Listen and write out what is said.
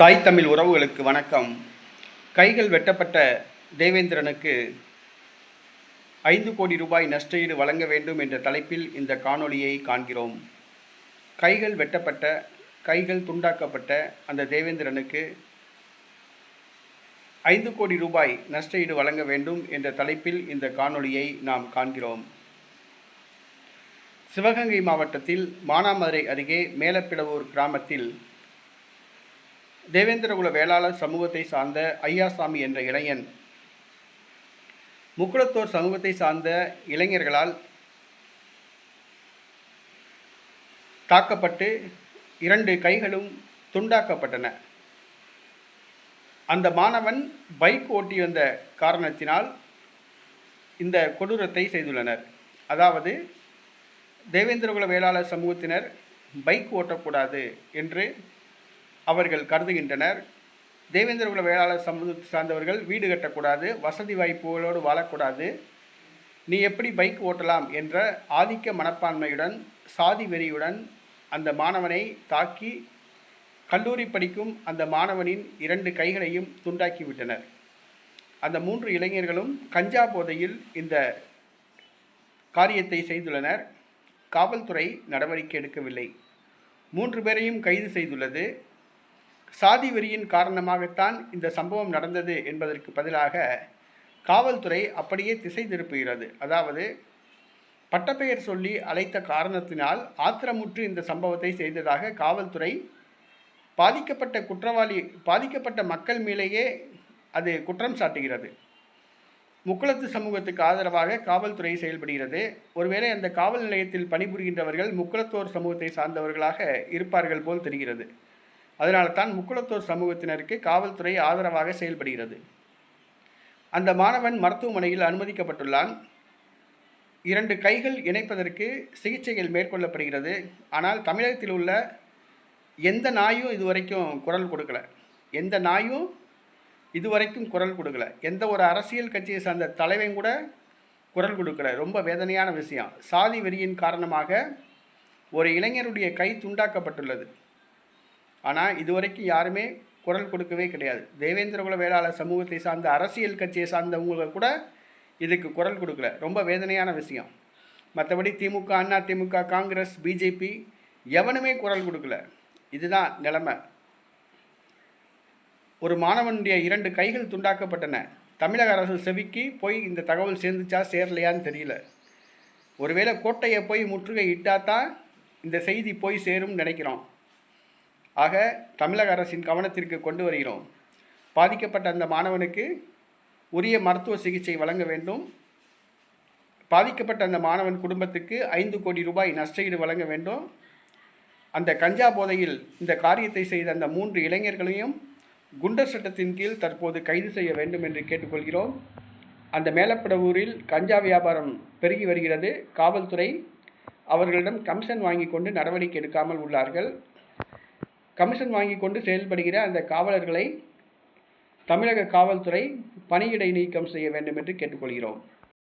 தாய் தமிழ் உறவுகளுக்கு வணக்கம். கைகள் வெட்டப்பட்ட தேவேந்திரனுக்கு ஐந்து கோடி ரூபாய் நஷ்டஈடு வழங்க வேண்டும் என்ற தலைப்பில் இந்த காணொளியை காண்கிறோம். கைகள் வெட்டப்பட்ட கைகள் துண்டாக்கப்பட்ட அந்த தேவேந்திரனுக்கு ஐந்து கோடி ரூபாய் நஷ்டஈடு வழங்க வேண்டும் என்ற தலைப்பில் இந்த காணொளியை நாம் காண்கிறோம். சிவகங்கை மாவட்டத்தில் மானாமதுரை அருகே மேலப்பிடவூர் கிராமத்தில் தேவேந்திரகுல வேளாளர் சமூகத்தை சார்ந்த ஐயாசாமி என்ற இளைஞன். முக்குளத்தோர் சமூகத்தை சார்ந்த இளைஞர்களால் தாக்கப்பட்டு இரண்டு கைகளும் துண்டாக்கப்பட்டன. அந்த மாணவன் பைக் ஓட்டி வந்த காரணத்தினால் இந்த கொடூரத்தை செய்துள்ளனர். அதாவது தேவேந்திரகுல வேளாளர் சமூகத்தினர் பைக் ஓட்டக்கூடாது என்று அவர்கள் கருதுகின்றனர். தேவேந்திரகுல வேளாளர் சமூகத்தை சார்ந்தவர்கள் வீடு கட்டக்கூடாது வசதி வாய்ப்புகளோடு வாழக்கூடாது. நீ எப்படி பைக் ஓட்டலாம் என்ற ஆதிக்க மனப்பான்மையுடன் சாதி வெறியுடன் அந்த மாணவனை தாக்கி கல்லூரி படிக்கும் அந்த மாணவனின் இரண்டு கைகளையும் துண்டாக்கிவிட்டனர் அந்த மூன்று இளைஞர்களும் கஞ்சா போதையில் இந்த காரியத்தை செய்துள்ளனர். காவல்துறை நடவடிக்கை எடுக்கவில்லை. மூன்று பேரையும் கைது செய்துள்ளது. சாதி வெறியின் காரணமாகத்தான் இந்த சம்பவம் நடந்தது என்பதற்கு பதிலாக காவல்துறை அப்படியே திசை திருப்புகிறது. அதாவது பட்டப்பெயர் சொல்லி அழைத்த காரணத்தினால் ஆத்திரமுற்று இந்த சம்பவத்தை செய்ததாக காவல்துறை பாதிக்கப்பட்ட குற்றவாளி பாதிக்கப்பட்ட மக்கள் மேலேயே அது குற்றம் சாட்டுகிறது. முக்குளத்து சமூகத்துக்கு ஆதரவாக காவல்துறை செயல்படுகிறது. ஒருவேளை அந்த காவல் நிலையத்தில் பணிபுரிகின்றவர்கள் முக்குளத்தோர் சமூகத்தை சார்ந்தவர்களாக இருப்பார்கள் போல் தெரிகிறது. அதனால தான் முக்குளத்தூர் சமூகத்தினருக்கு காவல்துறை ஆதரவாக செயல்படுகிறது. அந்த மாணவன் மருத்துவமனையில் அனுமதிக்கப்பட்டுள்ளான். இரண்டு கைகள் இணைப்பதற்கு சிகிச்சைகள் மேற்கொள்ளப்படுகிறது. ஆனால் தமிழகத்தில் உள்ள எந்த நாயும் இதுவரைக்கும் குரல் கொடுக்கல. எந்த நாயும் இதுவரைக்கும் குரல் கொடுக்கல. எந்த ஒரு அரசியல் கட்சியை சார்ந்த தலைவன் கூட குரல் கொடுக்கல. ரொம்ப வேதனையான விஷயம். சாதி வெறியின் காரணமாக ஒரு இளைஞருடைய கை துண்டாக்கப்பட்டுள்ளது. ஆனால் இதுவரைக்கும் யாருமே குரல் கொடுக்கவே கிடையாது. தேவேந்திரகுல வேளாளர் சமூகத்தை சார்ந்த அரசியல் கட்சியை சார்ந்தவங்க கூட இதுக்கு குரல் கொடுக்கல. ரொம்ப வேதனையான விஷயம். மற்றபடி திமுக அண்ணா திமுக காங்கிரஸ் பிஜேபி எவனுமே குரல் கொடுக்கல. இதுதான் நிலைமை. ஒரு மாணவனுடைய இரண்டு கைகள் துண்டாக்கப்பட்டன. தமிழக அரசு செவிக்கு போய் இந்த தகவல் சேர்ந்துச்சா சேரலையான்னு தெரியல. ஒருவேளை கோட்டையை போய் முற்றுகை இட்டாதான் இந்த செய்தி போய் சேரும் நினைக்கிறோம். ஆக தமிழக அரசின் கவனத்திற்கு கொண்டு வருகிறோம். பாதிக்கப்பட்ட அந்த மாணவனுக்கு உரிய மருத்துவ சிகிச்சை வழங்க வேண்டும். பாதிக்கப்பட்ட அந்த மாணவன் குடும்பத்துக்கு ஐந்து கோடி ரூபாய் நஷ்டஈடு வழங்க வேண்டும். அந்த கஞ்சா போதையில் இந்த காரியத்தை செய்த அந்த மூன்று இளைஞர்களையும் குண்டர் சட்டத்தின் கீழ் தற்போது கைது செய்ய வேண்டும் என்று கேட்டுக்கொள்கிறோம். அந்த மேலப்படவூரில் கஞ்சா வியாபாரம் பெருகி வருகிறது. காவல்துறை அவர்களிடம் கமிஷன் வாங்கி கொண்டு நடவடிக்கை எடுக்காமல் உள்ளார்கள். கமிஷன் வாங்கி கொண்டு செயல்படுகிற அந்த காவலர்களை தமிழக காவல்துறை பணியிடை நீக்கம் செய்ய வேண்டும் என்று கேட்டுக்கொள்கிறோம்.